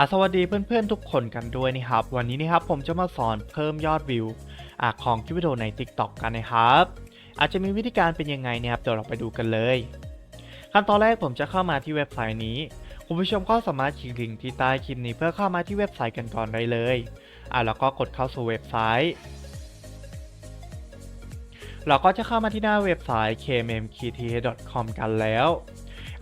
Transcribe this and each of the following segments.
อะสวัสดีเพื่อนๆทุกคนกันด้วยนะครับ วันนี้นะครับผมจะมาสอนเพิ่มยอดวิวอะของคลิปวิดีโอใน TikTok กันนะครับ อาจจะมีวิธีการเป็นยังไงนะครับเดี๋ยวเราไปดูกันเลยขั้นตอนแรกผมจะเข้ามาที่เว็บไซต์นี้ คุณผู้ชมก็สามารถคลิกลิงก์ที่ใต้คลิปนี้เพื่อเข้ามาที่เว็บไซต์กันก่อนได้เลยอะแล้วก็กดเข้าสู่เว็บไซต์เราก็จะเข้ามาที่หน้าเว็บไซต์ kmmkt.com กันแล้ว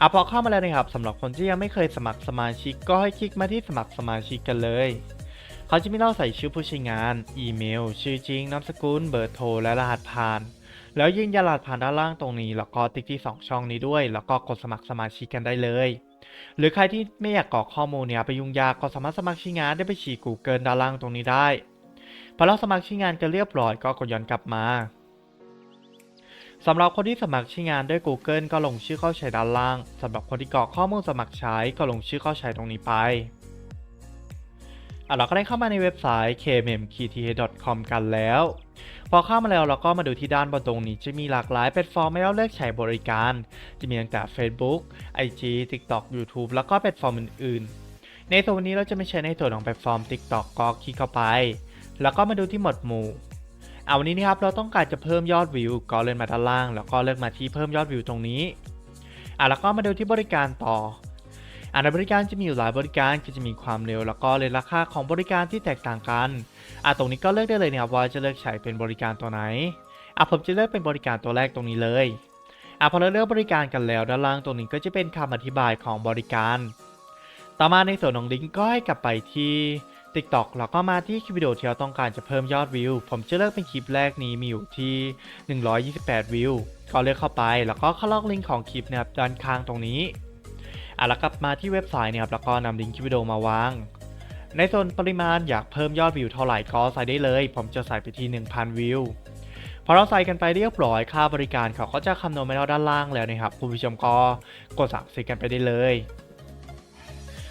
อะพอเข้ามาแล้วนะครับสำหรับคนที่ยังไม่เคยสมัครสมาชิกก็ให้คลิกมาที่สมัครสมาชิกกันเลยเขาจะมีเราใส่ชื่อผู้ใช้งาน อีเมล ชื่อจริง นามสกุล เบอร์โทร และรหัสผ่าน แล้วยืนยันรหัสผ่านด้านล่างตรงนี้ แล้วก็ติ๊กที่ 2 ช่องนี้ด้วย แล้วก็กดสมัครสมาชิกกันได้เลย หรือใครที่ไม่อยากกรอกข้อมูลเนี่ยไปยุ่งยากก็สามารถสมัครใช้งานได้ไปฉีก Google ด้านล่างตรงนี้ได้ พอเราสมัครใช้งานกันเรียบร้อยก็กดย้อนกลับมา สำหรับคนที่สมัครใช้งานด้วย Google ก็ลงชื่อเข้าใช้ด้านล่างสำหรับคนที่กรอกข้อมูลสมัครใช้ก็ลงชื่อเข้าใช้ตรงนี้ไปอะเราก็ได้เข้ามาในเว็บไซต์ kmmkt.com กันแล้ว พอเข้ามาแล้วเราก็มาดูที่ด้านบนตรงนี้จะมีหลากหลายแพลตฟอร์มให้เราเลือกใช้บริการ จะมีตั้งแต่ Facebook IG TikTok YouTube แล้วก็แพลตฟอร์มอื่นๆ ในส่วนนี้เราจะไม่ใช้ในส่วนของแพลตฟอร์ม TikTok ก็คลิกเข้าไป แล้วก็มาดูที่หมวดหมู่ เอาวันนี้นะครับเราต้องการจะเพิ่มยอดวิว ก็เลื่อนมาด้านล่าง แล้วก็เลือกมาที่เพิ่มยอดวิวตรงนี้อะแล้วก็มาดูที่บริการต่ออะในบริการจะมีอยู่หลายบริการก็จะมีความเร็ว แล้วก็เลยราคาของบริการที่แตกต่างกันอะตรงนี้ก็เลือกได้เลยนะครับว่าจะเลือกใช้เป็นบริการตัวไหนอะผมจะเลือกเป็นบริการตัวแรกตรงนี้เลยอะพอเราเลือกบริการกันแล้วด้านล่างตรงนี้ก็จะเป็นคำอธิบายของบริการ ต่อมาในส่วนของลิงก์ก็ให้กลับไปที่ TikTok แล้วก็มาที่คลิปวิดีโอที่เราต้องการจะเพิ่มยอดวิว ผมจะเลือกเป็นคลิปแรกนี้มีอยู่ที่ 128 วิว ก็เลือกเข้าไป แล้วก็เข้าลอกลิงก์ของคลิปนะครับด้านข้างตรงนี้อะแล้วกลับมาที่เว็บไซต์นะครับแล้วก็นำลิงก์คลิปวิดีโอมาวาง ในส่วนปริมาณอยากเพิ่มยอดวิวเท่าไหร่ก็ใส่ได้เลย ผมจะใส่ไปที่ 1,000 วิวพอเราใส่กันไปเรียบร้อยค่าบริการเขาก็จะคำนวณมาแล้วด้านล่างแล้วนะครับคุณผู้ชมก็กดสั่งซื้อกันไปได้เลย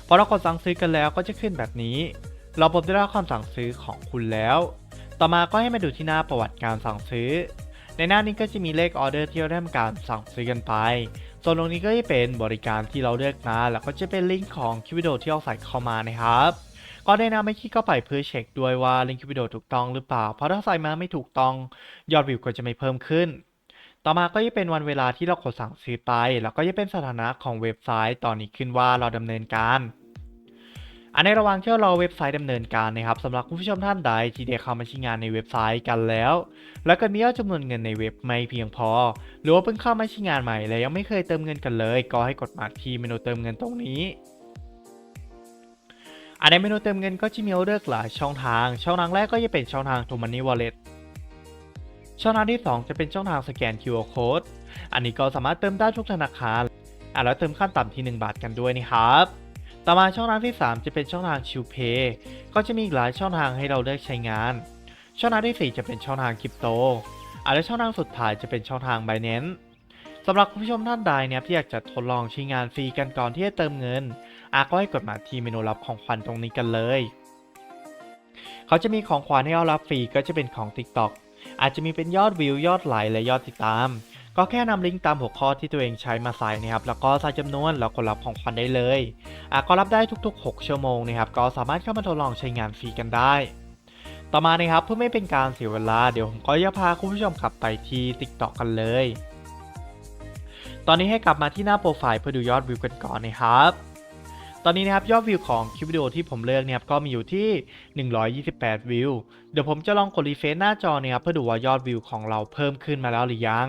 พอเรากดสั่งซื้อกันแล้วก็จะขึ้นแบบนี้ เราพบได้รับคำสั่งซื้อของคุณแล้ว ต่อมาก็ให้มาดูที่หน้าประวัติการสั่งซื้อ ในหน้านี้ก็จะมีเลขออเดอร์ที่เราได้ทำการสั่งซื้อกันไป ส่วนตรงนี้ก็จะเป็นบริการที่เราเลือกมา แล้วก็จะเป็นลิงก์ของคลิปวิดีโอที่เราใส่เข้ามานะครับก็แนะนำให้คลิกเข้าไปเพื่อเช็คด้วยว่าลิงก์คลิปวิดีโอถูกต้องหรือเปล่า เพราะถ้าใส่มาไม่ถูกต้องยอดวิวก็จะไม่เพิ่มขึ้น ต่อมาก็จะเป็นวันเวลาที่เรากดสั่งซื้อไป แล้วก็จะเป็นสถานะของเว็บไซต์ตอนนี้ขึ้นว่าเราดำเนินการ อันในระหว่างที่เราเว็บไซต์ดำเนินการนะครับสำหรับคุณผู้ชมท่านใดที่ได้เข้ามาใช้งานในเว็บไซต์กันแล้ว แล้วก็มียอดจำนวนเงินในเว็บไม่เพียงพอ หรือว่าเพิ่งเข้ามาใช้งานใหม่และยังไม่เคยเติมเงินกันเลย ก็ให้กดมาที่เมนูเติมเงินตรงนี้อันในเมนูเติมเงินก็จะมีเลือกหลายช่องทาง ช่องทางแรกก็จะเป็นช่องทาง t o Money Wallet ช่องทางที่ 2 จะเป็นช่องทางสแกน QR Code อันนี้ก็สามารถเติมได้ทุกธนาคารอะแล้วเติมขั้นต่ำที่ 1 บาทกันด้วยนะครับ ต่อมาช่องทางที่ 3 จะเป็นช่องทางชิวเพย์ก็จะมีหลายช่องทางให้เราเลือกใช้งาน ช่องทางที่ 4 จะเป็นช่องทางคริปโตอะและช่องทางสุดท้ายจะเป็นช่องทาง Binance สำหรับคุณผู้ชมท่านใดเนี่ยที่อยากจะทดลองใช้งานฟรีกันก่อนที่จะเติมเงินอาก็ให้กดมาที่เมนูรับของขวัญตรงนี้กันเลย เขาจะมีของขวัญให้เรารับฟรีก็จะเป็นของ TikTok อาจจะมีเป็นยอดวิวยอดไลค์และยอดติดตาม ก็แค่นำลิงก์ตามหัวข้อที่ตัวเองใช้มาใส่นะครับแล้วก็ใส่จำนวนแล้วกดรับของขวัญได้เลยอะก็รับได้ทุก ๆ 6 ชั่วโมงนะครับก็สามารถเข้ามาทดลองใช้งานฟรีกันได้ ต่อมานะครับเพื่อไม่เป็นการเสียเวลาเดี๋ยวผมก็จะพาคุณผู้ชมกลับไปที่ TikTok กันเลย ตอนนี้ให้กลับมาที่หน้าโปรไฟล์เพื่อดูยอดวิวกันก่อนนะครับตอนนี้นะครับยอดวิวของคลิปวิดีโอที่ผมเลือกเนี่ยครับก็มีอยู่ที่ 128 วิว เดี๋ยวผมจะลองกดรีเฟซหน้าจอเนี่ยครับเพื่อดูว่ายอดวิวของเราเพิ่มขึ้นมาแล้วหรือยัง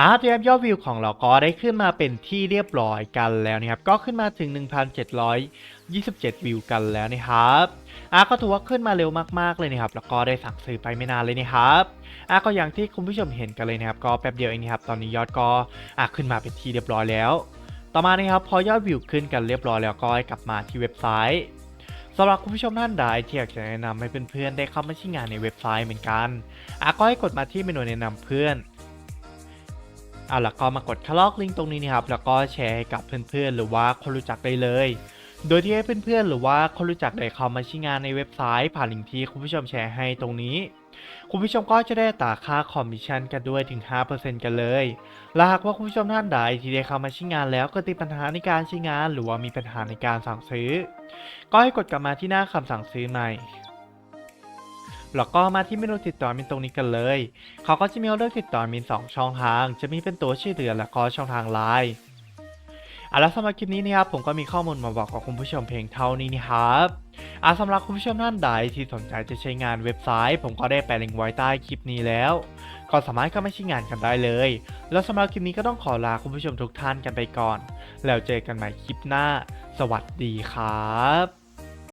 อาร์ตยอดวิวของเราก็ได้ขึ้นมาเป็นที่เรียบร้อยกันแล้วนะครับก็ขึ้นมาถึง 1,727 วิวกันแล้วนะครับอาร์ก็ถือว่าขึ้นมาเร็วมากๆเลยนะครับแล้วก็ได้สั่งซื้อไปไม่นานเลยนะครับอาร์ก็อย่างที่คุณผู้ชมเห็นกันเลยนะครับก็แป๊บเดียวเองนะครับตอนนี้ยอดก็อาขึ้นมาเป็นที่เรียบร้อยแล้ว ต่อมานะครับพอยอดวิวขึ้นกันเรียบร้อยแล้วก็ให้กลับมาที่เว็บไซต์สำหรับคุณผู้ชมท่านใดที่อยากจะแนะนำให้เพื่อนๆได้เข้ามาใช้งานในเว็บไซต์เหมือนกันอาก็ให้กดมาที่เมนูแนะนำเพื่อน อะแล้วก็มากดคลอกลิงก์ตรงนี้นะครับแล้วก็แชร์ให้กับเพื่อนๆ หรือว่าคนรู้จักได้เลย โดยที่ให้เพื่อนๆ หรือว่าคนรู้จักได้เข้ามาใช้งานในเว็บไซต์ผ่านลิงก์ที่คุณผู้ชมแชร์ให้ตรงนี้ คุณผู้ชมก็จะได้ตาค่าคอมมิชชั่นกันด้วยถึง 5%กันเลยและหากว่าคุณผู้ชมท่านใดที่ได้เข้ามาใช้งานแล้วก็ติดปัญหาในการใช้งาน หรือว่ามีปัญหาในการสั่งซื้อ ก็ให้กดกลับมาที่หน้าคำสั่งซื้อใหม่ แล้วก็มาที่เมนูติดต่อมินตรงนี้กันเลย เขาก็จะมีเลือกติดต่อมิน 2 ช่องทาง จะมีเป็นตัวชื่อเดือนและก็ช่องทางไลน์อะแล้วสำหรับคลิปนี้นะครับผมก็มีข้อมูลมาบอกกับคุณผู้ชมเพียงเท่านี้นะครับอะสำหรับคุณผู้ชมท่านใดที่สนใจจะใช้งานเว็บไซต์ ผมก็ได้แปะลิงก์ไว้ใต้คลิปนี้แล้ว ก็สามารถเข้ามาใช้งานกันได้เลย แล้วสำหรับคลิปนี้ก็ต้องขอลาคุณผู้ชมทุกท่านกันไปก่อน แล้วเจอกันใหม่คลิปหน้า สวัสดีครับ